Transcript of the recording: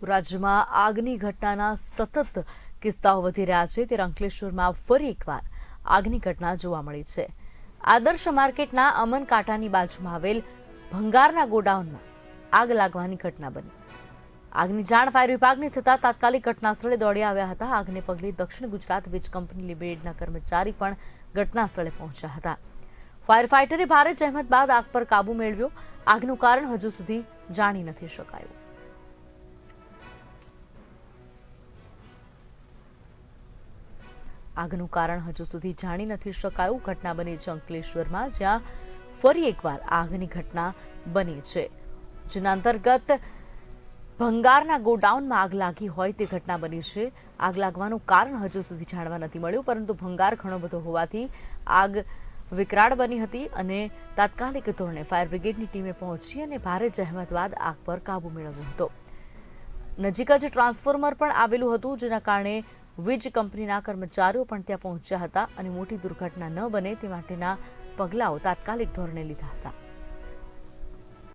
તો રાજ્યમાં આગની ઘટનાના સતત કિસ્સાઓ વધી રહ્યા છે. ત્યારે અંકલેશ્વરમાં ફરી એકવાર આગની ઘટના જોવા મળી છે. આદર્શ માર્કેટના અમન કાંટાની બાજુમાં આવેલ ભંગારના ગોડાઉનમાં આગ લાગવાની ઘટના બની. આગની જાણ ફાયર વિભાગને થતાં તાત્કાલિક ઘટનાસ્થળે દોડી આવ્યા હતા. આગને પગલે દક્ષિણ ગુજરાત વીજ કંપની લિમિટેડના કર્મચારી પણ ઘટનાસ્થળે પહોંચ્યા હતા. ફાયર ફાઇટરે ભારે જહેમત બાદ આગ પર કાબુ મેળવ્યો. આગનું કારણ હજુ સુધી જાણી નથી શકાયું. આગનું કારણ હજુ સુધી જાણી નથી શકાયું. ઘટના બની છે અંકલેશ્વરમાં જ્યાં ફરી એકવાર આગની ઘટના બની છે. જેના અંતર્ગત ભંગારના ગોડાઉનમાં આગ લાગી હોય તે ઘટના બની છે. આગ લાગવાનું કારણ હજુ સુધી જાણવા નથી મળ્યું, પરંતુ ભંગાર ઘણો બધો હોવાથી આગ વિકરાળ બની હતી અને તાત્કાલિક ધોરણે ફાયર બ્રિગેડની ટીમે પહોંચી અને ભારે જહેમત બાદ આગ પર કાબુ મેળવ્યો હતો. નજીક જ ટ્રાન્સફોર્મર પણ આવેલું હતું, જેના કારણે વીજ કંપનીના કર્મચારીઓ પણ ત્યાં પહોંચ્યા હતા અને મોટી દુર્ઘટના ન બને તે માટેના પગલાઓ તાત્કાલિક ધોરણે લીધા હતા.